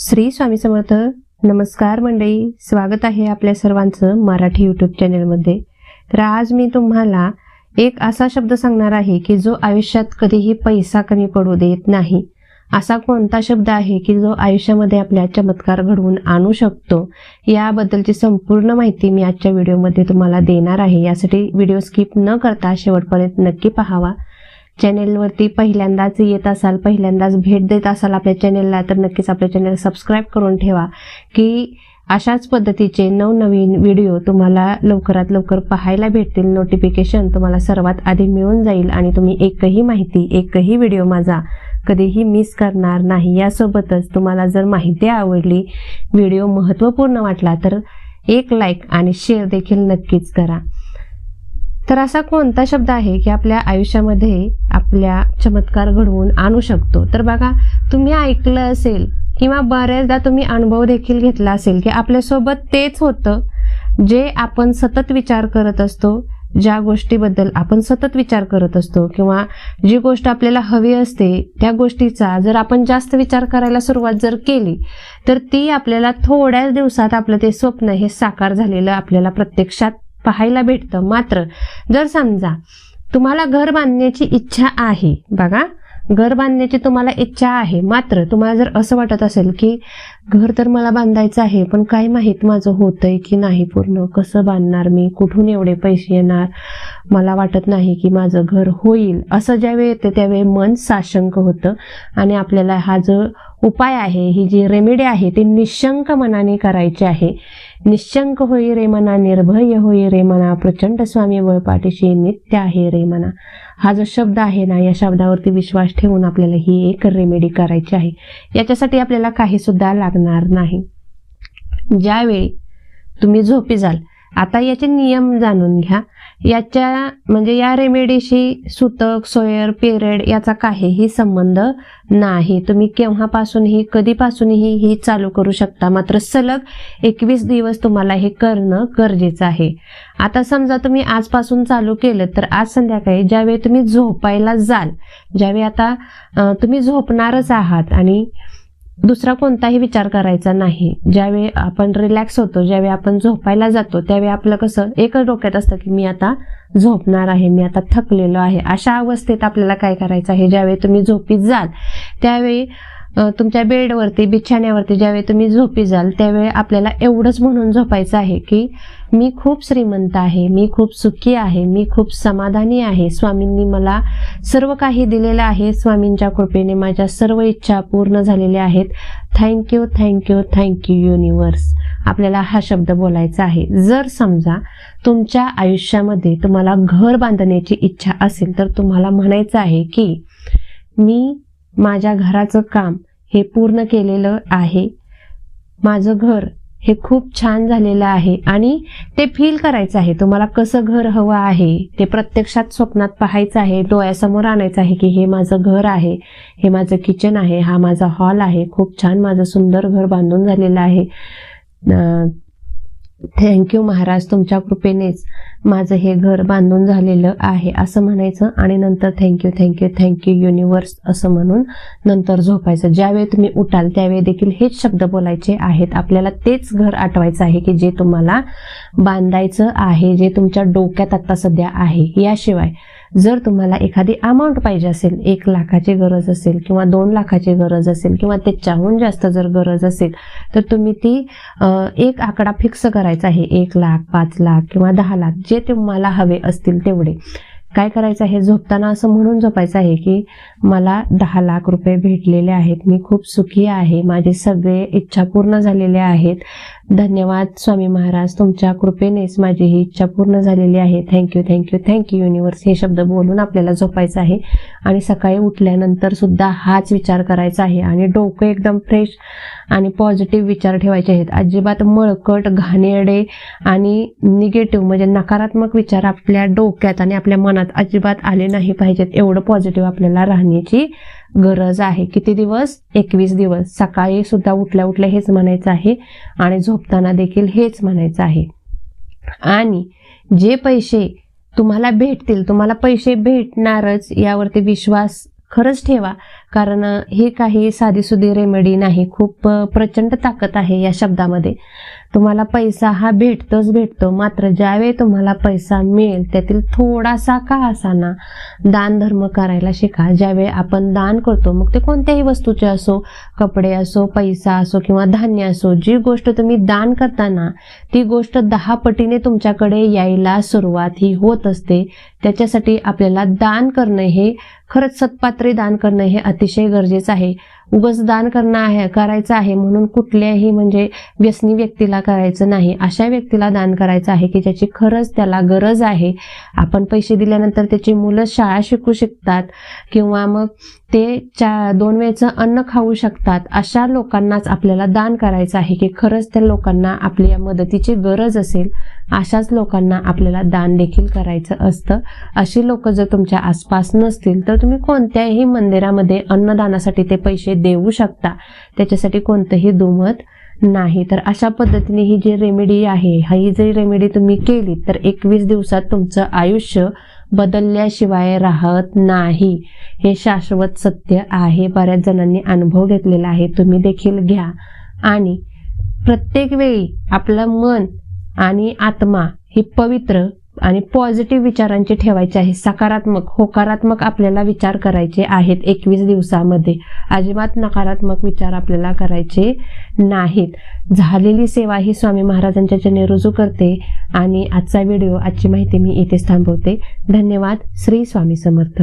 श्री स्वामी समर्थ. नमस्कार मंडळी. स्वागत आहे आपल्या सर्वांचं मराठी यूट्यूब चॅनेलमध्ये तर आज मी तुम्हाला एक असा शब्द सांगणार आहे की जो आयुष्यात कधीही पैसा कमी पडू देत नाही. असा कोणता शब्द आहे की जो आयुष्यामध्ये आपल्या चमत्कार घडवून आणू शकतो? याबद्दलची संपूर्ण माहिती मी आजच्या व्हिडिओमध्ये तुम्हाला देणार आहे. यासाठी व्हिडिओ स्किप न करता शेवटपर्यंत नक्की पाहावा. चॅनेलवरती पहिल्यांदाच येत असाल पहिल्यांदाच भेट देत असाल आपल्या चॅनेलला तर नक्कीच आपल्या चॅनेल सबस्क्राईब करून ठेवा की अशाच पद्धतीचे नवनवीन व्हिडिओ तुम्हाला लवकरात लवकर पाहायला भेटतील. नोटिफिकेशन तुम्हाला सर्वात आधी मिळून जाईल आणि तुम्ही एकही माहिती एकही व्हिडिओ माझा कधीही मिस करणार नाही. यासोबतच तुम्हाला जर माहिती आवडली व्हिडिओ महत्त्वपूर्ण वाटला तर एक लाईक आणि शेअर देखील नक्कीच करा. तर असा कोणता शब्द आहे की आपल्या आयुष्यामध्ये आपल्या चमत्कार घडवून आणू शकतो. तर बघा तुम्ही ऐकलं असेल किंवा बऱ्याचदा तुम्ही अनुभव देखील घेतला असेल की आपल्यासोबत तेच होतं जे आपण सतत विचार करत असतो ज्या गोष्टीबद्दल आपण सतत विचार करत असतो किंवा जी गोष्ट आपल्याला हवी असते त्या गोष्टीचा जर आपण जास्त विचार करायला सुरुवात जर केली तर ती आपल्याला थोड्याच दिवसात आपलं ते स्वप्न हे साकार झालेलं आपल्याला प्रत्यक्षात पाहायला भेटतं. मात्र जर समजा तुम्हाला घर बांधण्याची इच्छा आहे. बघा घर बांधण्याची तुम्हाला इच्छा आहे. मात्र तुम्हाला जर असं वाटत असेल की घर तर मला बांधायचं आहे पण काय माहीत माझं होतंय की नाही पूर्ण? कसं बांधणार मी? कुठून एवढे पैसे येणार? मला वाटत नाही की माझं घर होईल. असं ज्यावेळी येतं त्यावेळी मन साशंक होतं आणि आपल्याला हा जो उपाय आहे ही जी रेमेडी आहे ती निशंक मनाने करायची आहे. निशंक होई रे मना निर्भय होई रे मना प्रचंड स्वामी बळपाठीशी नित्य आहे रे मना. हा जो शब्द आहे ना या शब्दावरती विश्वास ठेवून आपल्याला ही एक रेमेडी करायची आहे. याच्यासाठी आपल्याला काही सुद्धा लागणार नाही. ज्यावेळी तुम्ही झोपी जाल आता याचे नियम जाणून घ्या. याच्या म्हणजे या रेमेडीशी सुतक सोयर पिरियड याचा काहीही संबंध नाही. तुम्ही केव्हापासूनही कधीपासूनही ही चालू करू शकता. मात्र सलग एकवीस दिवस तुम्हाला हे करणं गरजेचं आहे. आता समजा तुम्ही आजपासून चालू केलं तर आज संध्याकाळी ज्यावेळी तुम्ही झोपायला जाल ज्यावेळी आता तुम्ही झोपणारच आहात आणि दुसरा कोणताही विचार करायचा नाही. ज्यावेळी आपण रिलॅक्स होतो ज्यावेळी आपण झोपायला जातो त्यावेळी आपलं कसं एकच डोक्यात असतं की मी आता झोपणार आहे मी आता थकलेलो आहे. अशा अवस्थेत आपल्याला काय करायचं आहे? ज्यावेळी तुम्ही झोपीत जाल त्यावेळी तुमच्या बेडवरती बिछाण्यावरती ज्यावेळी तुम्ही झोपी जाल त्यावेळी आपल्याला एवढंच म्हणून झोपायचं आहे की मी खूप श्रीमंत आहे मी खूप सुखी आहे मी खूप समाधानी आहे. स्वामींनी मला सर्व काही दिलेलं आहे. स्वामींच्या कृपेने माझ्या सर्व इच्छा पूर्ण झालेल्या आहेत. थँक्यू थँक्यू थँक्यू युनिवर्स आपल्याला हा शब्द बोलायचा आहे. जर समजा तुमच्या आयुष्यामध्ये तुम्हाला घर बांधण्याची इच्छा असेल तर तुम्हाला म्हणायचं आहे की मी माझ्या घराचं काम हे पूर्ण केलेलं आहे. माझं घर हे खूप छान झालेलं आहे आणि ते फील करायचं आहे. तुम्हाला कसं घर हवं आहे ते प्रत्यक्षात स्वप्नात पाहायचं आहे डोळ्यासमोर आणायचं आहे की हे माझं घर आहे हे माझं किचन आहे हा माझा हॉल आहे. खूप छान माझं सुंदर घर बांधून झालेलं आहे. थँक्यू महाराज तुमच्या कृपेनेच माझं हे घर बांधून झालेलं आहे असं म्हणायचं आणि नंतर थँक्यू थँक्यू थँक्यू युनिवर्स असं म्हणून नंतर झोपायचं. ज्यावेळी तुम्ही उठाल त्यावेळी देखील हेच शब्द बोलायचे आहेत. आपल्याला तेच घर आठवायचं आहे की जे तुम्हाला बांधायचं आहे जे तुमच्या डोक्यात आता सध्या आहे. याशिवाय जर तुम्हाला एखादी अमाऊंट पाहिजे असेल एक लाखाची गरज असेल किंवा दोन लाखाची गरज असेल किंवा त्याच्याहून जास्त जर गरज असेल तर तुम्ही ती एक आकडा फिक्स करायचा आहे. एक लाख पाच लाख किंवा दहा लाख जे तुम्हाला हवे असतील तेवढे. काय करायचं आहे? झोपताना असं म्हणून झोपायचं आहे की मला दहा लाख रुपये भेटलेले आहेत. मी खूप सुखी आहे. माझे सगळे इच्छा पूर्ण झालेल्या आहेत. धन्यवाद स्वामी महाराज. तुमच्या कृपेनेच माझी ही इच्छा पूर्ण झालेली आहे. थँक्यू थँक्यू थँक्यू युनिवर्स हे शब्द बोलून आपल्याला झोपायचं आहे. आणि सकाळी उठल्यानंतर सुद्धा हाच विचार करायचा आहे. आणि डोकं एकदम फ्रेश आणि पॉझिटिव्ह विचार ठेवायचे आहेत. अजिबात मळकट घाणेरडे आणि निगेटिव्ह म्हणजे नकारात्मक विचार आपल्या डोक्यात आणि आपल्या मनात अजिबात आले नाही पाहिजेत. एवढं पॉझिटिव्ह आपल्याला राहण्याची गरज आहे. किती दिवस? एकवीस दिवस. सकाळी सुद्धा उठल्या उठल्या हेच म्हणायचं आहे आणि झोपताना देखील हेच म्हणायचं आहे. आणि जे पैसे तुम्हाला भेटतील तुम्हाला पैसे भेटणारच यावरती विश्वास खरंच ठेवा. कारण ही काही साधीसुधी रेमेडी नाही. खूप प्रचंड ताकद आहे या शब्दामध्ये. तुम्हाला पैसा हा भेटतोच भेटतो. मात्र ज्यावेळी तुम्हाला पैसा मिळेल त्यातील थोडासा का असाना दान धर्म करायला शिका. ज्यावेळी आपण दान करतो मग ते कोणत्याही वस्तूचे असो कपडे असो पैसा असो किंवा धान्य असो जी गोष्ट तुम्ही दान करताना ती गोष्ट दहा पटीने तुमच्याकडे यायला सुरुवात ही होत असते. त्याच्यासाठी आपल्याला दान करणं हे खरंच सत्पात्री दान करणं हे अतिशय गरजेचं आहे. उगच दान करणं आहे करायचं आहे म्हणून कुठल्याही म्हणजे व्यसनी व्यक्तीला करायचं नाही. अशा व्यक्तीला दान करायचं आहे की ज्याची खरंच त्याला गरज आहे. आपण पैसे दिल्यानंतर त्याची मुलं शाळा शिकू शकतात किंवा मग ते चा दोन वेळचं अन्न खाऊ शकतात. अशा लोकांनाच आपल्याला दान करायचं आहे की खरंच त्या लोकांना आपल्या मदतीची गरज असेल अशाच लोकांना आपल्याला दान देखील करायचं असतं. अशी लोक जर तुमच्या आसपास नसतील तर तुम्ही कोणत्याही मंदिरामध्ये अन्नदानासाठी ते पैसे देऊ शकता. त्याच्यासाठी कोणतंही दुमत नाही. तर अशा पद्धतीने ही जी रेमेडी आहे ही जरी रेमेडी तुम्ही केली तर एकवीस दिवसात तुमचं आयुष्य बदलल्याशिवाय राहत नाही. हे शाश्वत सत्य आहे. बऱ्याच जणांनी अनुभव घेतलेला आहे. तुम्ही देखील घ्या. आणि प्रत्येक वेळी आपलं मन आणि आत्मा ही पवित्र आणि पॉझिटिव्ह विचारांची ठेवायची आहे. सकारात्मक होकारात्मक आपल्याला विचार करायचे आहेत एकवीस दिवसामध्ये. अजिबात नकारात्मक विचार आपल्याला करायचे नाहीत. झालेली सेवा ही स्वामी महाराजांच्या चरणी रुजू करते आणि आजचा व्हिडिओ आजची माहिती मी इथेच थांबवते. धन्यवाद. श्री स्वामी समर्थ.